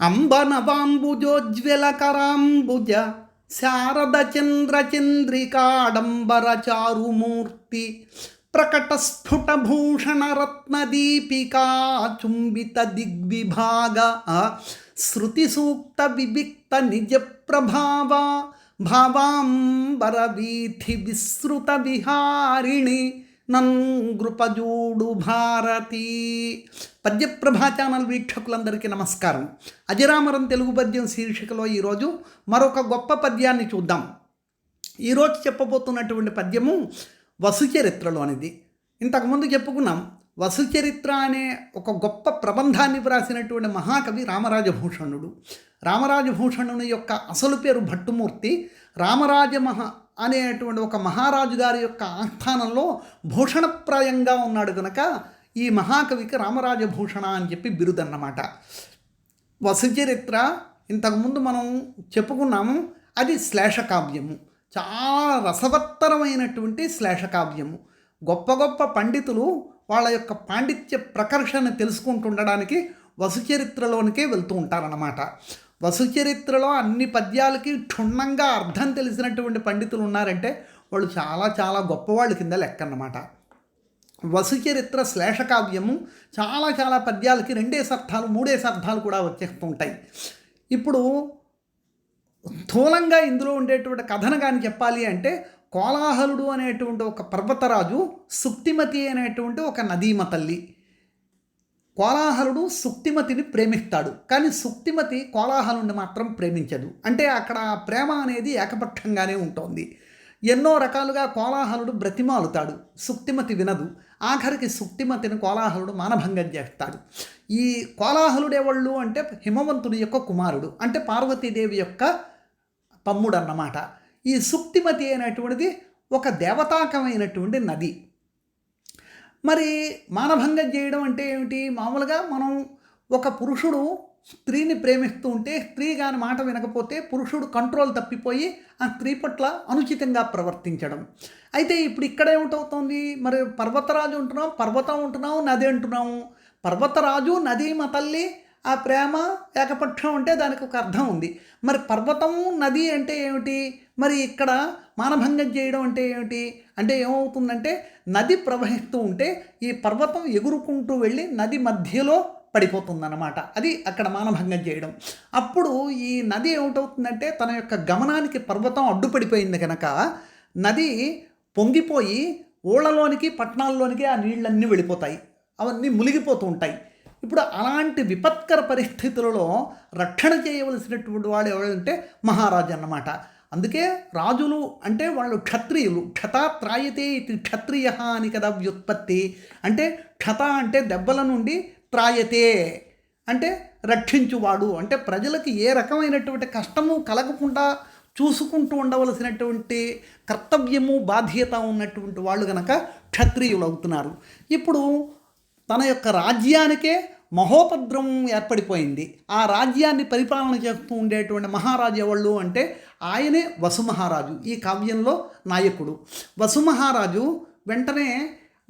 అంబనవాంబుజోజ్వలకరాంబుజ శారద చంద్ర చంద్రికాడంబర చారుమూర్తి ప్రకట స్ఫుట భూషణ రత్న దీపికా చుంబిత దిగ్విభాగ శృతి సూక్త వివిక్త నిజ ప్రభావ భావాంబర వీథి విస్తృత విహారిణి నంగృపజూడు భారతి. పద్యప్రభా ఛానల్ వీక్షకులందరికీ నమస్కారం. అజరామరం తెలుగు పద్యం శీర్షికలో ఈరోజు మరొక గొప్ప పద్యాన్ని చూద్దాం. ఈరోజు చెప్పబోతున్నటువంటి పద్యము వసుచరిత్రలోనిది. ఇంతకుముందు చెప్పుకున్నాం వసుచరిత్ర అనే ఒక గొప్ప ప్రబంధాన్ని వ్రాసినటువంటి మహాకవి రామరాజభూషణుడు. రామరాజభూషణుని యొక్క అసలు పేరు భట్టుమూర్తి. రామరాజ మహా అనేటువంటి ఒక మహారాజు గారి యొక్క ఆస్థానంలో భూషణప్రాయంగా ఉన్నాడు కనుక ఈ మహాకవికి రామరాజభూషణ అని చెప్పి బిరుదన్నమాట. వసుచరిత్ర ఇంతకుముందు మనం చెప్పుకున్నాము అది శ్లేషకావ్యము. చాలా రసవత్తరమైనటువంటి శ్లేషకావ్యము. గొప్ప గొప్ప పండితులు వాళ్ళ యొక్క పాండిత్య ప్రకర్షణ తెలుసుకుంటుండడానికి వసుచరిత్రలోనికే వెళ్తూ ఉంటారన్నమాట. వసుచరిత్రలో అన్ని పద్యాలకి క్షుణ్ణంగా అర్థం తెలిసినటువంటి పండితులు ఉన్నారంటే వాళ్ళు చాలా చాలా గొప్పవాళ్ళు కింద లెక్క అన్నమాట వసుచరిత్ర శ్లేషకావ్యము చాలా చాలా పద్యాలకి రెండేసి అర్థాలు మూడేసి అర్థాలు కూడా వచ్చేస్తుంటాయి ఇప్పుడు స్థూలంగా ఇందులో ఉండేటువంటి కథన కానీ చెప్పాలి అంటే కోలాహలుడు అనేటువంటి ఒక పర్వతరాజు సుక్తిమతి అనేటువంటి ఒక నదీమ తల్లి. కోలాహలుడు సుక్తిమతిని ప్రేమిస్తాడు. కానీ సుక్తిమతి కోలాహలుని మాత్రం ప్రేమించదు. అంటే అక్కడ ప్రేమ అనేది ఏకపక్షంగానే ఉంటుంది. ఎన్నో రకాలుగా కోలాహలుడు బ్రతిమాలుతాడు. సుక్తిమతి వినదు. ఆఖరికి సుక్తిమతిని కోలాహలుడు మానభంగం చేస్తాడు. ఈ కోలాహలుడేవాళ్ళు అంటే హిమవంతుడి యొక్క కుమారుడు. అంటే పార్వతీదేవి యొక్క తమ్ముడు అన్నమాట ఈ సుక్తిమతి అయినటువంటిది ఒక దేవతాకమైనటువంటి నది. మరి మానభంగం చేయడం అంటే ఏమిటి? మామూలుగా మనం ఒక పురుషుడు స్త్రీని ప్రేమిస్తూ ఉంటే స్త్రీ కాని మాట వినకపోతే పురుషుడు కంట్రోల్ తప్పిపోయి ఆ స్త్రీ పట్ల అనుచితంగా ప్రవర్తించడం. అయితే ఇప్పుడు ఇక్కడ ఏమిటవుతోంది? మరి పర్వతరాజు ఉంటున్నాం పర్వతం ఉంటున్నాం నది అంటున్నాము. పర్వతరాజు నది మా తల్లి ఆ ప్రేమ ఏకపక్షం అంటే దానికి ఒక అర్థం ఉంది. మరి పర్వతము నది అంటే ఏమిటి? మరి ఇక్కడ మానభంగం చేయడం అంటే ఏమిటి? అంటే ఏమవుతుందంటే నది ప్రవహిస్తూ ఉంటే ఈ పర్వతం ఎగురుకుంటూ వెళ్ళి నది మధ్యలో పడిపోతుందన్నమాట. అది అక్కడ మానభంగం చేయడం. అప్పుడు ఈ నది ఏమిటవుతుందంటే తన యొక్క గమనానికి పర్వతం అడ్డుపడిపోయింది కనుక నది పొంగిపోయి ఊళ్ళలోనికి పట్టణాల్లోనికి ఆ నీళ్ళన్నీ వెళ్ళిపోతాయి. అవన్నీ మునిగిపోతూ ఉంటాయి. ఇప్పుడు అలాంటి విపత్కర పరిస్థితులలో రక్షణ చేయవలసినటువంటి వాడు ఎవరంటే మహారాజు అన్నమాట. అందుకే రాజులు అంటే వాళ్ళు క్షత్రియులు. క్షతాత్రాయతే ఇది క్షత్రియ అని కదా వ్యుత్పత్తి. అంటే క్షత అంటే దెబ్బల నుండి త్రాయతే. అంటే రక్షించువాడు. అంటే ప్రజలకు ఏ రకమైనటువంటి కష్టము కలగకుండా చూసుకుంటూ ఉండవలసినటువంటి కర్తవ్యము బాధ్యత ఉన్నటువంటి వాళ్ళు కనుక క్షత్రియులు అవుతున్నారు ఇప్పుడు తన యొక్క రాజ్యానికే మహోపద్రం ఏర్పడిపోయింది. ఆ రాజ్యాన్ని పరిపాలన చేస్తూ ఉండేటువంటి మహారాజు ఎవళ్ళు అంటే ఆయనే వసుమహారాజు ఈ కావ్యంలో నాయకుడు. వసుమహారాజు వెంటనే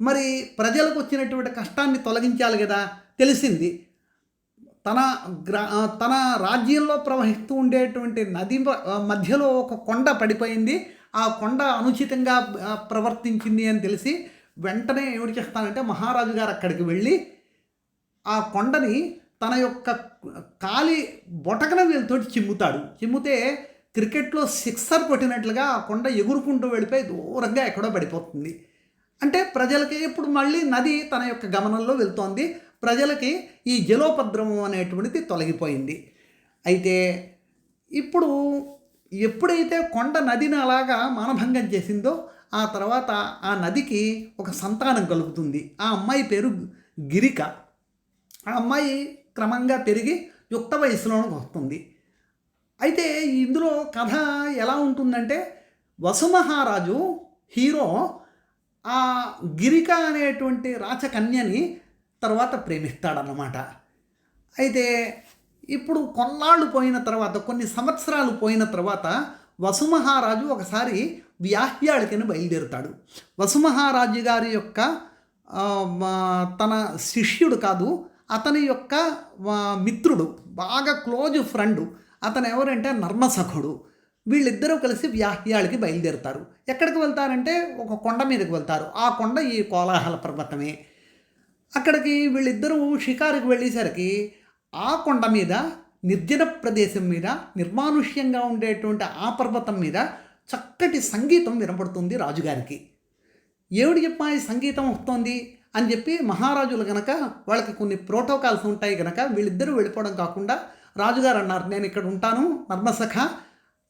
మరి ప్రజలకు వచ్చినటువంటి కష్టాన్ని తొలగించాలి కదా తెలిసింది. తన గ్రా తన రాజ్యంలో ప్రవహిస్తూ ఉండేటువంటి నది మధ్యలో ఒక కొండ పడిపోయింది. ఆ కొండ అనుచితంగా ప్రవర్తించింది అని తెలిసి వెంటనే ఏమిటి చేస్తానంటే మహారాజు గారు అక్కడికి వెళ్ళి ఆ కొండని తన యొక్క కాలి బొటకన వీళ్ళతో చిమ్ముతాడు. చిమ్ముతే క్రికెట్లో సిక్సర్ కొట్టినట్లుగా ఆ కొండ ఎగురుకుంటూ వెళ్ళిపోయి దూరంగా ఎక్కడో పడిపోతుంది. అంటే ప్రజలకి ఇప్పుడు మళ్ళీ నది తన యొక్క గమనంలో వెళ్తోంది. ప్రజలకి ఈ జలోపద్రవం అనేటువంటిది తొలగిపోయింది. అయితే ఇప్పుడు ఎప్పుడైతే కొండ నదిని అలాగా మానభంగం చేసిందో ఆ తర్వాత ఆ నదికి ఒక సంతానం కలుగుతుంది. ఆ అమ్మాయి పేరు గిరిక. ఆ అమ్మాయి క్రమంగా పెరిగి యుక్త వయసులోకి వస్తుంది. అయితే ఇందులో కథ ఎలా ఉంటుందంటే వసుమహారాజు హీరో ఆ గిరిక అనేటువంటి రాచకన్యని తర్వాత ప్రేమిస్తాడన్నమాట. అయితే ఇప్పుడు కొన్నాళ్ళు పోయిన తర్వాత కొన్ని సంవత్సరాలు పోయిన తర్వాత వసుమహారాజు ఒకసారి వ్యాహ్యాళికని బయలుదేరుతాడు. వసుమహారాజు గారి యొక్క తన శిష్యుడు కాదు అతని యొక్క మిత్రుడు బాగా క్లోజ్ ఫ్రెండ్ అతను ఎవరంటే నర్మసఖుడు. వీళ్ళిద్దరూ కలిసి వ్యాహ్యాలకి బయలుదేరుతారు. ఎక్కడికి వెళ్తారంటే ఒక కొండ మీదకి వెళ్తారు. ఆ కొండ ఈ కోలాహల పర్వతమే. అక్కడికి వీళ్ళిద్దరూ షికారుకి వెళ్ళేసరికి ఆ కొండ మీద నిర్జన ప్రదేశం మీద నిర్మానుష్యంగా ఉండేటువంటి ఆ పర్వతం మీద చక్కటి సంగీతం వినపడుతుంది రాజుగారికి. ఏమిటి చెప్పా ఈ సంగీతం వస్తోంది? అని చెప్పి మహారాజులు గనక వాళ్ళకి కొన్ని ప్రోటోకాల్స్ ఉంటాయి గనక వీళ్ళిద్దరూ వెళ్ళిపోవడం కాకుండా రాజుగారు అన్నారు నేను ఇక్కడ ఉంటాను నర్మసఖ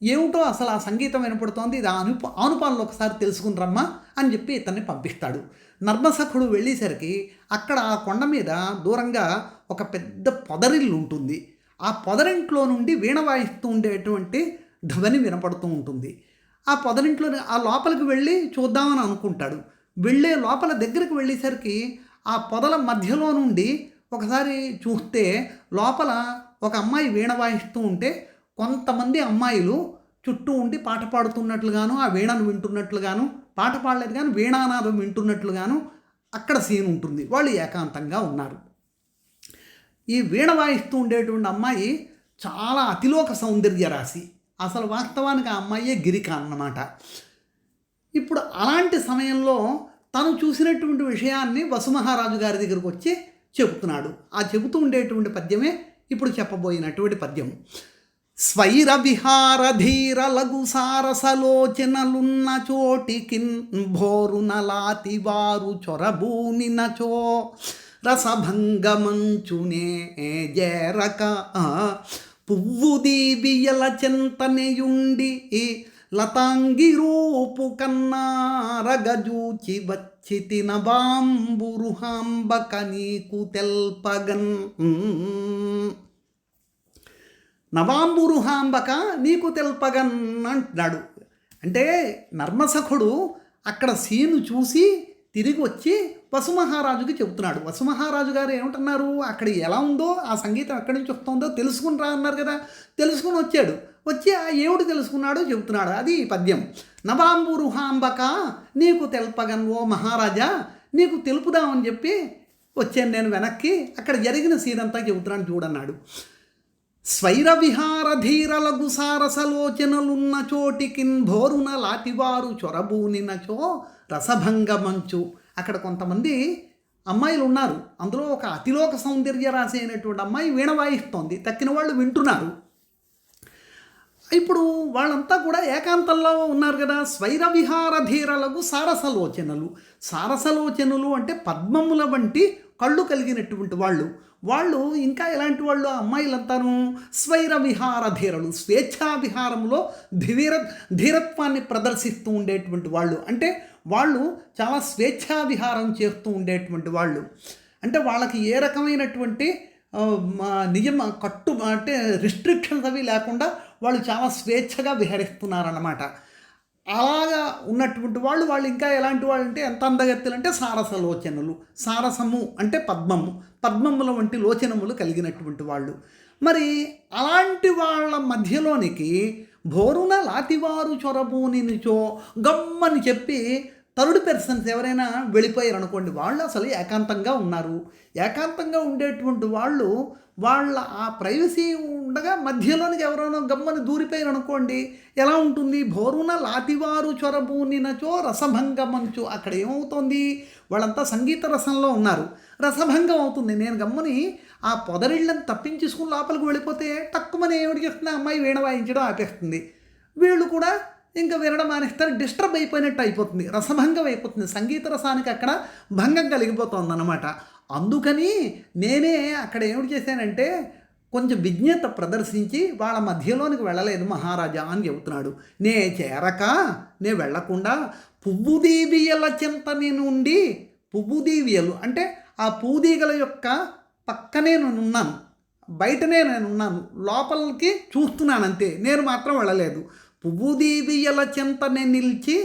ఏమిటో అసలు ఆ సంగీతం వినపడుతోంది ఇది అనుప ఆనుపాలను ఒకసారి తెలుసుకుని రమ్మా అని చెప్పి ఇతన్ని పంపిస్తాడు. నర్మసఖుడు వెళ్ళేసరికి అక్కడ ఆ కొండ మీద దూరంగా ఒక పెద్ద పొదరిల్లు ఉంటుంది. ఆ పొదరింట్లో నుండి వీణ వాయిస్తూ ఉండేటువంటి ధ్వని వినపడుతూ ఉంటుంది. ఆ పొదరింట్లో ఆ లోపలికి వెళ్ళి చూద్దామని అనుకుంటాడు. వెళ్ళే లోపల దగ్గరికి వెళ్ళేసరికి ఆ పొదల మధ్యలో నుండి ఒకసారి చూస్తే లోపల ఒక అమ్మాయి వీణ వాయిస్తూ ఉంటే కొంతమంది అమ్మాయిలు చుట్టూ ఉండి పాట పాడుతున్నట్లుగాను ఆ వీణను వింటున్నట్లుగాను పాట పాడలేదు కానీ వీణానాదం వింటున్నట్లుగాను అక్కడ సీన్ ఉంటుంది. వాళ్ళు ఏకాంతంగా ఉన్నారు. ఈ వీణ వాయిస్తూ ఉండేటువంటి అమ్మాయి చాలా అతిలోక సౌందర్య రాశి. అసలు వాస్తవానికి ఆ అమ్మాయే గిరిక అన్నమాట. ఇప్పుడు అలాంటి సమయంలో తను చూసినటువంటి విషయాన్ని వసుమహారాజు గారి దగ్గరకు వచ్చి చెబుతున్నాడు. ఆ చెబుతూ ఉండేటువంటి పద్యమే ఇప్పుడు చెప్పబోయినటువంటి పద్యం స్వైర విహార ధీర లఘు సారసలోచనలున్న చోటికిన్ భోరునలాతి వారు చొరబూనినచో రసభంగమంచునే జేరక. పువ్వు దీవియల చింతనయుండి లతాంగి రూపు కన్నారగజూచి బాంబు నవాంబురుహాంబక నీకు తెల్పగన్. నవాంబురుహాంబక నీకు తెల్పగన్ అంటున్నాడు అంటే నర్మసఖుడు అక్కడ సీను చూసి తిరిగి వచ్చి వసుమహారాజుకి చెబుతున్నాడు. వసుమహారాజు గారు ఏమంటున్నారు? అక్కడ ఎలా ఉందో ఆ సంగీతం ఎక్కడి నుంచి వస్తుందో తెలుసుకుని రా అన్నారు కదా. తెలుసుకుని వచ్చాడు. వచ్చి ఆ ఏవుడు తెలుసుకున్నాడో చెబుతున్నాడు. అది ఈ పద్యం. నవాంబురుహాంబక నీకు తెల్పగన్ ఓ మహారాజా నీకు తెలుపుదామని చెప్పి వచ్చాను నేను వెనక్కి. అక్కడ జరిగిన సీన్ అంతా చెబుతున్నాను చూడన్నాడు. స్వైర విహార సారసలోచనలున్న చోటికిన్ భోరున లాటివారు చొరబూనినచో రసభంగమంచు. అక్కడ కొంతమంది అమ్మాయిలు ఉన్నారు అందులో ఒక అతిలోక సౌందర్య రాశి అయినటువంటి అమ్మాయి వీణ వాయిస్తోంది తక్కిన వాళ్ళు వింటున్నారు. ఇప్పుడు వాళ్ళంతా కూడా ఏకాంతంలో ఉన్నారు కదా. స్వైర విహారధీరలకు సారసలోచనలు సారసలోచనలు అంటే పద్మముల వంటి కళ్ళు కలిగినటువంటి వాళ్ళు. వాళ్ళు ఇంకా ఎలాంటి వాళ్ళు? అమ్మాయిలంతాను స్వైర విహార ధీరలు. స్వేచ్ఛా విహారంలో ధీర ధీరత్వాన్ని ప్రదర్శిస్తూ ఉండేటువంటి వాళ్ళు. అంటే వాళ్ళు చాలా స్వేచ్ఛా విహారం చేస్తూ ఉండేటువంటి వాళ్ళు. అంటే వాళ్ళకి ఏ రకమైనటువంటి నియమ కట్టు అంటే రిస్ట్రిక్షన్స్ అవి లేకుండా వాళ్ళు చాలా స్వేచ్ఛగా విహరిస్తున్నారన్నమాట. అలాగా ఉన్నటువంటి వాళ్ళు వాళ్ళు ఇంకా ఎలాంటి వాళ్ళు అంటే ఎంత అందగత్తెలు అంటే సారస లోచనలు. సారసము అంటే పద్మము. పద్మముల వంటి లోచనములు కలిగినటువంటి వాళ్ళు. మరి అలాంటి వాళ్ళ మధ్యలోనికి భోరున లాతివారు చొరబూనిచో గమ్మని చెప్పి థర్డ్ పర్సన్స్ ఎవరైనా వెళ్ళిపోయారు అనుకోండి వాళ్ళు అసలు ఏకాంతంగా ఉన్నారు. ఏకాంతంగా ఉండేటువంటి వాళ్ళు వాళ్ళ ఆ ప్రైవసీ ఉండగా మధ్యలోనికి ఎవరైనా గమ్మని దూరిపోయారు అనుకోండి ఎలా ఉంటుంది? భోరున లాతివారు చొరబూనినచో రసభంగమంచు. అక్కడ ఏమవుతోంది? వాళ్ళంతా సంగీత రసంలో ఉన్నారు. రసభంగం అవుతుంది. నేను గమ్మని ఆ పొదరిళ్ళని తప్పించేసుకుని లోపలికి వెళ్ళిపోతే తక్కువని ఏమిటి చేస్తుంది? అమ్మాయి వీణ వాయించడం ఆపేస్తుంది. వీళ్ళు కూడా ఇంకా వినడం మానేస్తారు. డిస్టర్బ్ అయిపోయినట్టు అయిపోతుంది. రసభంగం అయిపోతుంది. సంగీత రసానికి అక్కడ భంగం కలిగిపోతుంది అనమాట అందుకని నేనే అక్కడ ఏమిటి చేశానంటే కొంచెం విజ్ఞత ప్రదర్శించి వాళ్ళ మధ్యలోనికి వెళ్ళలేదు మహారాజా అని చెబుతున్నాడు. నే చేరక నే వెళ్ళకుండా పువ్వుదీవియల చింతని చింత నేను ఉండి అంటే ఆ పూదీగల యొక్క పక్కనే నేను ఉన్నాను. బయటనే నేను ఉన్నాను. లోపలికి చూస్తున్నాను అంతే. నేను మాత్రం వెళ్ళలేదు. పువ్వుదీవియల చింతనే నిలిచి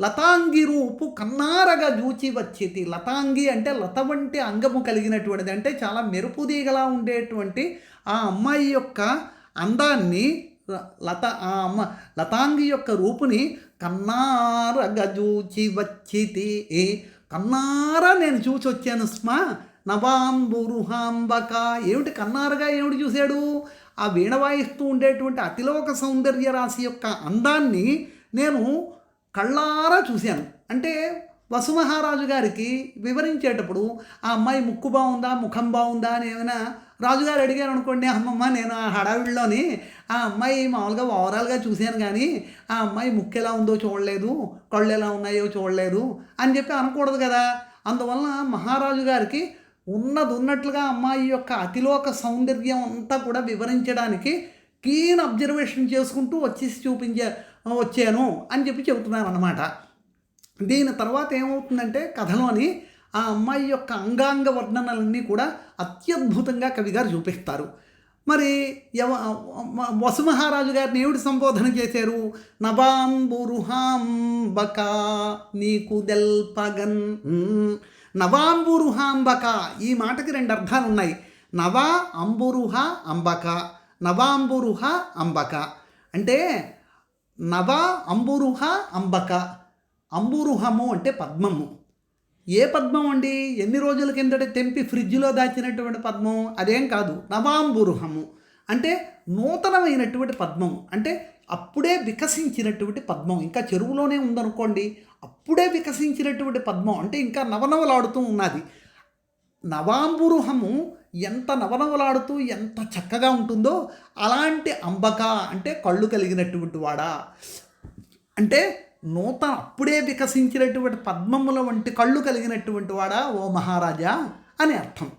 లతాంగి రూపు కన్నారగా జూచి వచ్చేది లతాంగి అంటే లత వంటి అంగము కలిగినటువంటిది. అంటే చాలా మెరుపుదీగలా ఉండేటువంటి ఆ అమ్మాయి యొక్క అందాన్ని లత ఆ అమ్మ లతాంగి యొక్క రూపుని కన్నారగా జూచి వచ్చితి. కన్నారా నేను చూసి వచ్చాను స్మా నవాంబురుహాంబక ఏమిటి కన్నారుగా ఏమిటి చూశాడు? ఆ వీణ వాయిస్తూ ఉండేటువంటి అతిలోక సౌందర్య రాశి యొక్క అందాన్ని నేను కళ్ళారా చూశాను. అంటే వసుమహారాజు గారికి వివరించేటప్పుడు ఆ అమ్మాయి ముక్కు బాగుందా ముఖం బాగుందా? అని ఏమైనా రాజుగారు అడిగారు అనుకోండి అమ్మమ్మ నేను ఆ హడావిడిలోని ఆ అమ్మాయి మామూలుగా ఓవరాల్గా చూశాను కానీ ఆ అమ్మాయి ముక్కు ఎలా ఉందో చూడలేదు కళ్ళు ఎలా ఉన్నాయో చూడలేదు అని చెప్పి అనకూడదు కదా. అందువలన మహారాజు గారికి ఉన్నది ఉన్నట్లుగా అమ్మాయి యొక్క అతిలోక సౌందర్యం అంతా కూడా వివరించడానికి కీన్ అబ్జర్వేషన్ చేసుకుంటూ వచ్చేసి చూపించే వచ్చాను అని చెప్పి చెబుతున్నాను అనమాట దీని తర్వాత ఏమవుతుందంటే కథలోని ఆ అమ్మాయి యొక్క అంగాంగ వర్ణనలన్నీ కూడా అత్యద్భుతంగా కవిగారు చూపిస్తారు. మరి యవ వసుమహారాజు గారిని ఏమిటి సంబోధన చేశారు? నవాంబురుహాంబక నీకు దెల్పగన్ నవాంబురుహాంబక. ఈ మాటకి రెండు అర్థాలు ఉన్నాయి నవా అంబురుహ అంబక. నవాంబురుహ అంబక. అంటే నవ అంబురుహ అంబక. అంబురుహము అంటే పద్మము. ఏ పద్మం అండి? ఎన్ని రోజుల కిందట తెంపి ఫ్రిడ్జ్లో దాచినటువంటి పద్మం? అదేం కాదు. నవాంబురుహము. అంటే నూతనమైనటువంటి పద్మం అంటే అప్పుడే వికసించినటువంటి పద్మం. ఇంకా చెరువులోనే ఉందనుకోండి అప్పుడే వికసించినటువంటి పద్మం. అంటే ఇంకా నవనవలాడుతూ ఉన్నది. నవాంబురుహము ఎంత నవనవలాడుతూ ఎంత చక్కగా ఉంటుందో అలాంటి అంబక అంటే కళ్ళు కలిగినటువంటి వాడా. అంటే నూతన అప్పుడే వికసించినటువంటి పద్మముల వంటి కళ్ళు కలిగినటువంటి వాడా ఓ మహారాజా అని అర్థం.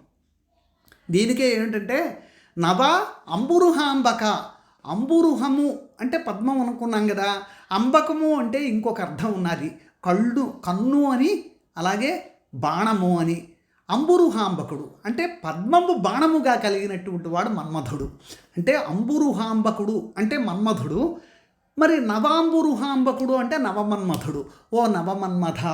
దీనికే ఏమిటంటే నవ అంబురుహాంబక అంబురుహము అంటే పద్మం అనుకున్నాం కదా అంబకము అంటే ఇంకొక అర్థం ఉన్నది. కళ్ళు కన్ను అని అలాగే బాణము అని. అంబురుహాంబకుడు అంటే పద్మము బాణముగా కలిగినటువంటి వాడు మన్మధుడు. అంటే అంబురుహాంబకుడు అంటే మన్మధుడు. మరి నవాంబురుహాంబకుడు అంటే నవమన్మధుడు. ఓ నవమన్మథ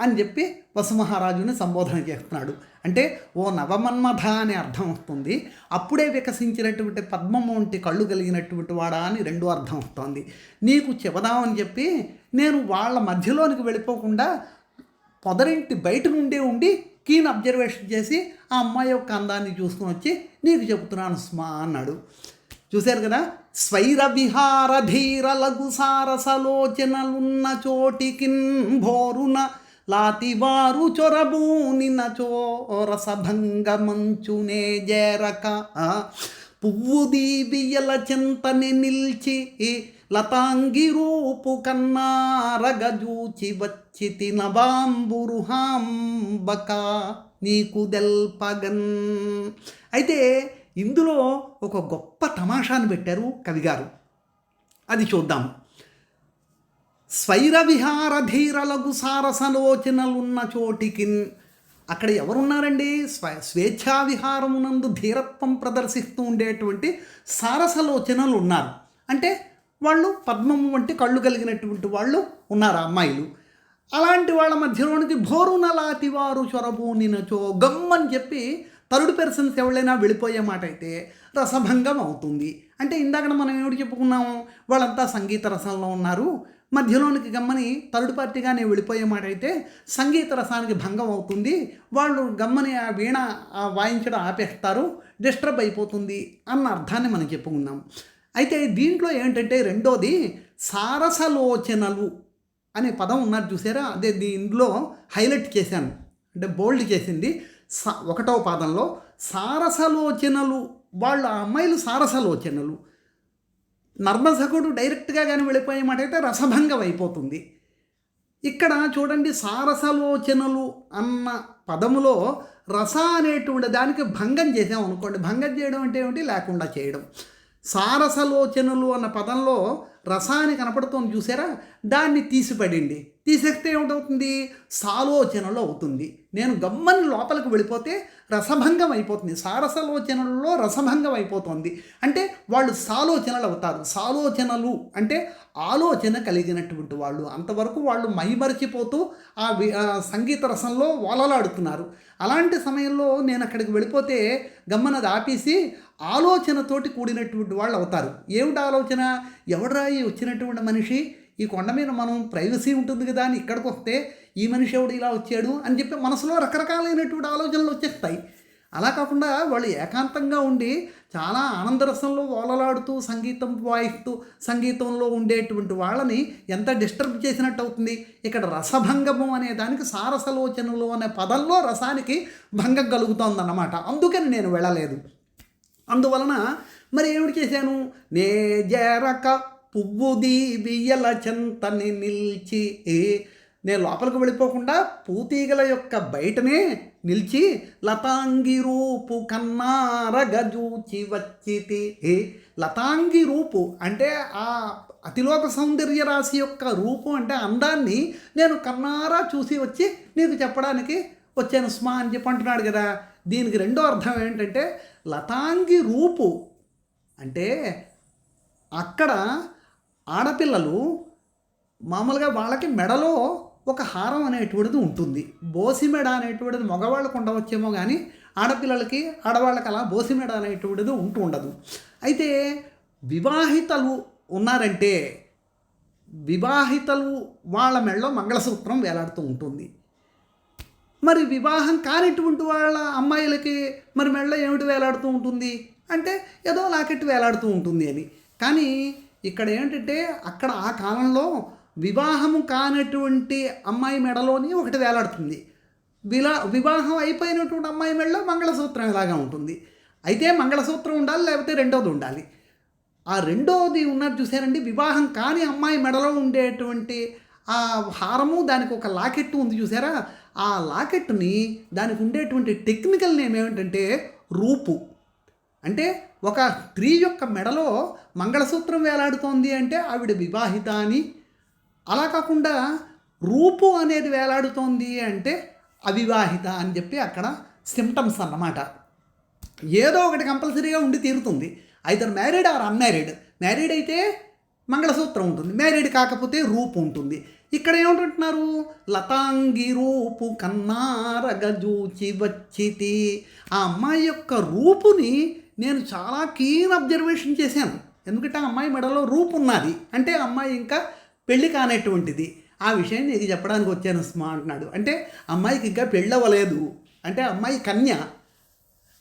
అని చెప్పి వసుమహారాజుని సంబోధన చేస్తున్నాడు. అంటే ఓ నవమన్మథ అనే అర్థం వస్తుంది. అప్పుడే వికసించినటువంటి పద్మం వంటి కళ్ళు కలిగినటువంటి వాడా అని రెండో అర్థం వస్తుంది. నీకు చెబదామని చెప్పి నేను వాళ్ళ మధ్యలోనికి వెళ్ళిపోకుండా పొదరింటి బయట నుండే ఉండి కీన్ అబ్జర్వేషన్ చేసి ఆ అమ్మాయి యొక్క అందాన్ని చూసుకుని వచ్చి నీకు చెబుతున్నాను స్మా అన్నాడు. చూశారు కదా? స్వైర విహార ధీర లఘు సారసలోచనలున్న చోటికిన్ భోరున లాతివారు చొరబూనిన చోరసభంగ మంచునే జేరక. పువ్వు దీవియల చింతని నిల్చి లతాంగి రూపు కన్నారగజూచి వచ్చి తినబాంబురుహాంబక నీకు దెల్పగన్ అయితే ఇందులో ఒక గొప్ప తమాషాను పెట్టారు కవిగారు. అది చూద్దాం. స్వైర విహార ధీరలగు సారసలోచనలున్న చోటికి అక్కడ ఎవరున్నారండి? స్వ స్వేచ్ఛా విహారమునందు ధీరత్వం ప్రదర్శిస్తూ ఉండేటువంటి సారసలోచనలు ఉన్నారు అంటే వాళ్ళు పద్మము వంటి కళ్ళు కలిగినటువంటి వాళ్ళు ఉన్నారు అమ్మాయిలు. అలాంటి వాళ్ళ మధ్యలోనికి భోరునలాతి వారు చొరబూనినచో గమ్మని చెప్పి థర్డ్ పర్సన్స్ ఎవరైనా వెళ్ళిపోయే మాట అయితే రసభంగం అవుతుంది. అంటే ఇందాక మనం ఏమిటి చెప్పుకున్నాము? వాళ్ళంతా సంగీత రసంలో ఉన్నారు. మధ్యలోనికి గమ్మని థర్డ్ పార్టీగానే వెళ్ళిపోయే మాట అయితే సంగీత రసానికి భంగం అవుతుంది. వాళ్ళు గమ్మని ఆ వీణ ఆ వాయించడం ఆపేస్తారు. డిస్టర్బ్ అయిపోతుంది అన్న అర్థాన్ని మనం చెప్పుకుందాం. అయితే దీంట్లో ఏంటంటే రెండోది సారసలోచనలు అనే పదం ఉన్నారు చూసారా? అదే దీంట్లో హైలైట్ చేశాను. అంటే బోల్డ్ చేసింది. స ఒకటవ పాదంలో సారసలోచనలు వాళ్ళ అమ్మాయిలు సారసలోచనలు. నర్మసకుడు డైరెక్ట్గా కానీ వెళ్ళిపోయే మాట అయితే రసభంగం అయిపోతుంది. ఇక్కడ చూడండి సారసలోచనలు అన్న పదములో రస అనేటువంటి దానికి భంగం చేసాం అనుకోండి. భంగం చేయడం అంటే ఏమిటి? లేకుండా చేయడం. సారసలోచనలు అన్న పదంలో రసాన్ని కనపడుతోంది చూసారా? దాన్ని తీసిపడిండి తీసేస్తే ఏమిటవుతుంది సాలోచనలో అవుతుంది. నేను గమ్మని లోపలికి వెళ్ళిపోతే రసభంగం అయిపోతుంది. సారసలోచనలలో రసభంగం అయిపోతుంది. అంటే వాళ్ళు సాలోచనలు అవుతారు. సాలోచనలు అంటే ఆలోచన కలిగినటువంటి వాళ్ళు. అంతవరకు వాళ్ళు మైమరిచిపోతూ ఆ సంగీత రసంలో ఓలలాడుతున్నారు అలాంటి సమయంలో నేను అక్కడికి వెళ్ళిపోతే గమ్మనది ఆపేసి ఆలోచనతోటి కూడినటువంటి వాళ్ళు అవుతారు. ఏమిటి ఆలోచన? ఎవడరా ఈ వచ్చినటువంటి మనిషి? ఈ కొండ మీద మనం ప్రైవసీ ఉంటుంది కదా అని ఇక్కడికి వస్తే ఈ మనిషి ఎవడు ఇలా వచ్చాడు అని చెప్పి మనసులో రకరకాలైనటువంటి ఆలోచనలు వచ్చేస్తాయి. అలా కాకుండా వాళ్ళు ఏకాంతంగా ఉండి చాలా ఆనందరసంలో ఓలలాడుతూ సంగీతం వాయిస్తూ సంగీతంలో ఉండేటువంటి వాళ్ళని ఎంత డిస్టర్బ్ చేసినట్టు అవుతుంది? ఇక్కడ రసభంగమం అనే దానికి సారసలోచనలు అనే పదంలో రసానికి భంగం కలుగుతోందన్నమాట. అందుకని నేను వెళ్ళలేదు. అందువలన మరి ఏమిటి చేశాను? నే జరక పువ్వుది వియ్యల చెంతని నిలిచి నేను లోపలికి వెళ్ళిపోకుండా పూతీగల యొక్క బయటనే నిలిచి లతాంగి రూపు కన్నారగజూచి వచ్చితి ఏ లతాంగి రూపు అంటే ఆ అతిలోక సౌందర్య రాశి యొక్క రూపు అంటే అందాన్ని నేను కన్నారా చూసి వచ్చి నీకు చెప్పడానికి వచ్చాను. స్మా అని చెప్పి అంటున్నాడు కదా. దీనికి రెండో అర్థం ఏంటంటే లతాంగి రూపు అంటే అక్కడ ఆడపిల్లలు మామూలుగా వాళ్ళకి మెడలో ఒక హారం అనేటువంటిది ఉంటుంది. బోసి మెడ అనేటువంటిది మగవాళ్ళకు ఉండవచ్చేమో కానీ ఆడపిల్లలకి ఆడవాళ్ళకి అలా బోసి మెడ అనేటువంటిది ఉంటూ ఉండదు. అయితే వివాహితలు ఉన్నారంటే వివాహితలు వాళ్ళ మెడలో మంగళసూత్రం వేలాడుతూ ఉంటుంది. మరి వివాహం కానిటువంటి వాళ్ళ అమ్మాయిలకి మరి మెడలో ఏమిటి వేలాడుతూ ఉంటుంది? అంటే ఏదో లాకెట్ వేలాడుతూ ఉంటుంది అని. కానీ ఇక్కడ ఏంటంటే అక్కడ ఆ కాలంలో వివాహము కానటువంటి అమ్మాయి మెడలోని ఒకటి వేలాడుతుంది. విలా వివాహం అయిపోయినటువంటి అమ్మాయి మెడలో మంగళసూత్రం ఇలాగా ఉంటుంది? అయితే మంగళసూత్రం ఉండాలి లేకపోతే రెండోది ఉండాలి. ఆ రెండోది ఉన్నది చూసారండి వివాహం కాని అమ్మాయి మెడలో ఉండేటువంటి ఆ హారము దానికి ఒక లాకెట్ ఉంది చూసారా? ఆ లాకెట్ని దానికి ఉండేటువంటి టెక్నికల్ నేమ్ ఏమిటంటే రూపు. అంటే ఒక స్త్రీ యొక్క మెడలో మంగళసూత్రం వేలాడుతోంది అంటే ఆవిడ వివాహిత అని అలా కాకుండా రూపు అనేది వేలాడుతోంది అంటే అవివాహిత అని చెప్పి అక్కడ సిమ్టమ్స్ అన్నమాట. ఏదో ఒకటి కంపల్సరీగా ఉండి తీరుతుంది. Either married or unmarried married అయితే మంగళసూత్రం ఉంటుంది. మ్యారీడ్ కాకపోతే రూపు ఉంటుంది. ఇక్కడ ఏమంటున్నారు లతాంగి రూపు కన్నారగజూచి వచ్చితి. ఆ అమ్మాయి యొక్క రూపుని నేను చాలా కీన్ అబ్జర్వేషన్ చేశాను. ఎందుకంటే ఆ అమ్మాయి మెడలో రూపు ఉన్నది. అంటే ఆ అమ్మాయి ఇంకా పెళ్ళి కానటువంటిది. ఆ విషయం నీకు చెప్పడానికి వచ్చాను సుమా అంటున్నాడు. అంటే అమ్మాయికి ఇంకా పెళ్ళవలేదు అంటే అమ్మాయి కన్య.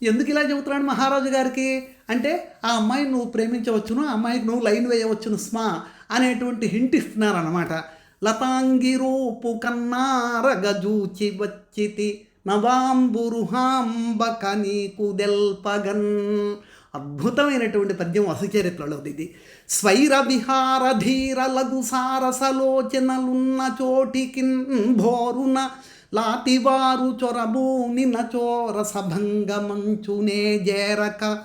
ఎందుకు ఇలా చెబుతున్నాడు మహారాజు గారికి? అంటే ఆ అమ్మాయిని నువ్వు ప్రేమించవచ్చును ఆ అమ్మాయికి నువ్వు లైన్ వేయవచ్చును స్మా అనేటువంటి హింట్ ఇస్తున్నారన్నమాట. లతాంగి రూపు కన్నారగజూచి వచ్చితి. నవాంబురుహాంబక నీకు దెల్పగన్ అద్భుతమైనటువంటి పద్యం వసుచరిత్రలో ఇది. స్వైర విహార ధీర లఘు సారసలోచనలున్న చోటికిన్ భోరున లాతివారు చొరబూని నచోర సభంగమంచునే జేరక.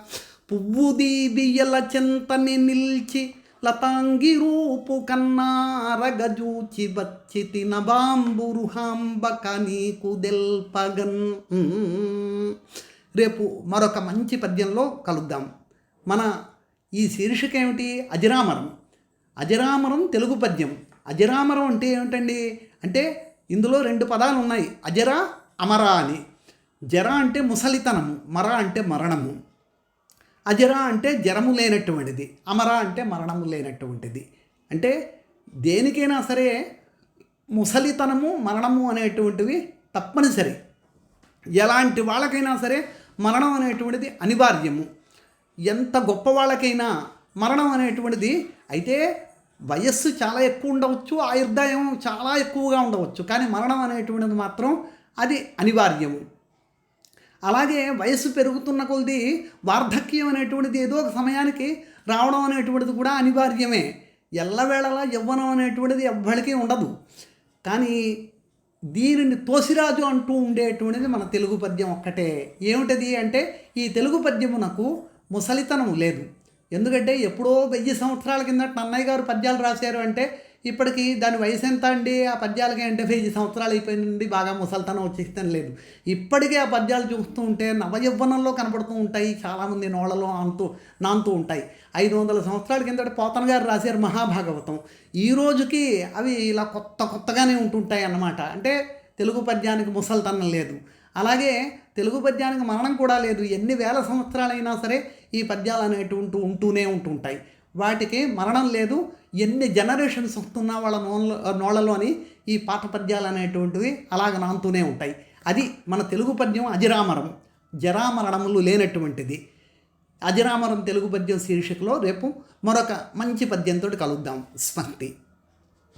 పువ్వుది బియ్యల చింతని నిల్చి లతాంగి రూపు కన్నారగజూచి వచ్చితి నబాంబురుహాంబక నీకు దెల్పగన్ రేపు మరొక మంచి పద్యంలో కలుద్దాం. మన ఈ శీర్షిక ఏమిటి అజరామరం. అజరామరం తెలుగు పద్యం. అజరామరం అంటే ఏమిటండి? అంటే ఇందులో రెండు పదాలు ఉన్నాయి అజర అమరా అని. జర అంటే ముసలితనము. మర అంటే మరణము. అజరా అంటే జరము లేనటువంటిది అమర అంటే మరణము లేనటువంటిది. అంటే దేనికైనా సరే ముసలితనము మరణము అనేటువంటివి తప్పనిసరి. ఎలాంటి వాళ్ళకైనా సరే మరణం అనేటువంటిది అనివార్యము. ఎంత గొప్ప వాళ్ళకైనా మరణం అనేటువంటిది అయితే వయస్సు చాలా ఎక్కువ ఉండవచ్చు ఆయుర్దాయం చాలా ఎక్కువగా ఉండవచ్చు. కానీ మరణం అనేటువంటిది మాత్రం అది అనివార్యము. అలాగే వయస్సు పెరుగుతున్న కొలది వార్ధక్యం అనేటువంటిది ఏదో ఒక సమయానికి రావడం అనేటువంటిది కూడా అనివార్యమే. ఎల్లవేళలా యవ్వనం అనేటువంటిది ఎవ్వరికీ ఉండదు. కానీ దీనిని తోసిరాజు అంటూ ఉండేటువంటిది మన తెలుగు పద్యం ఒక్కటే. ఏమిటది అంటే ఈ తెలుగు పద్యమునకు ముసలితనం లేదు. ఎందుకంటే ఎప్పుడో వెయ్యి సంవత్సరాల కింద నన్నయ్య గారు పద్యాలు రాశారు అంటే ఇప్పటికీ దాని వయసు ఎంత అండి? ఆ పద్యాలకి అంటే ఐదు సంవత్సరాలు అయిపోయింది బాగా ముసలితనం వచ్చేస్తాను లేదు. ఇప్పటికే ఆ పద్యాలు చూస్తూ ఉంటే నవయవ్వనంలో కనపడుతూ ఉంటాయి. చాలామంది నోళ్ళలో అంతూ నాంతూ ఉంటాయి. ఐదు వందల సంవత్సరాల కిందట పోతన గారు రాశారు మహాభాగవతం. ఈ రోజుకి అవి ఇలా కొత్త కొత్తగానే ఉంటుంటాయి అన్నమాట. అంటే తెలుగు పద్యానికి ముసలితనం లేదు. అలాగే తెలుగు పద్యానికి మరణం కూడా లేదు. ఎన్ని వేల సంవత్సరాలైనా సరే ఈ పద్యాలు అనేటువంటి ఉంటూనే ఉంటుంటాయి. వాటికి మరణం లేదు. ఎన్ని జనరేషన్స్ వస్తున్నా వాళ్ళ నోళ్ళ నోళ్ళలోని ఈ పాట పద్యాలు అనేటువంటివి అలాగ నాంతూనే ఉంటాయి. అది మన తెలుగు పద్యం అజరామరం. జరామరణములు లేనటువంటిది. అజరామరం తెలుగు పద్యం శీర్షికలో రేపు మరొక మంచి పద్యంతో కలుద్దాం. స్మృతి.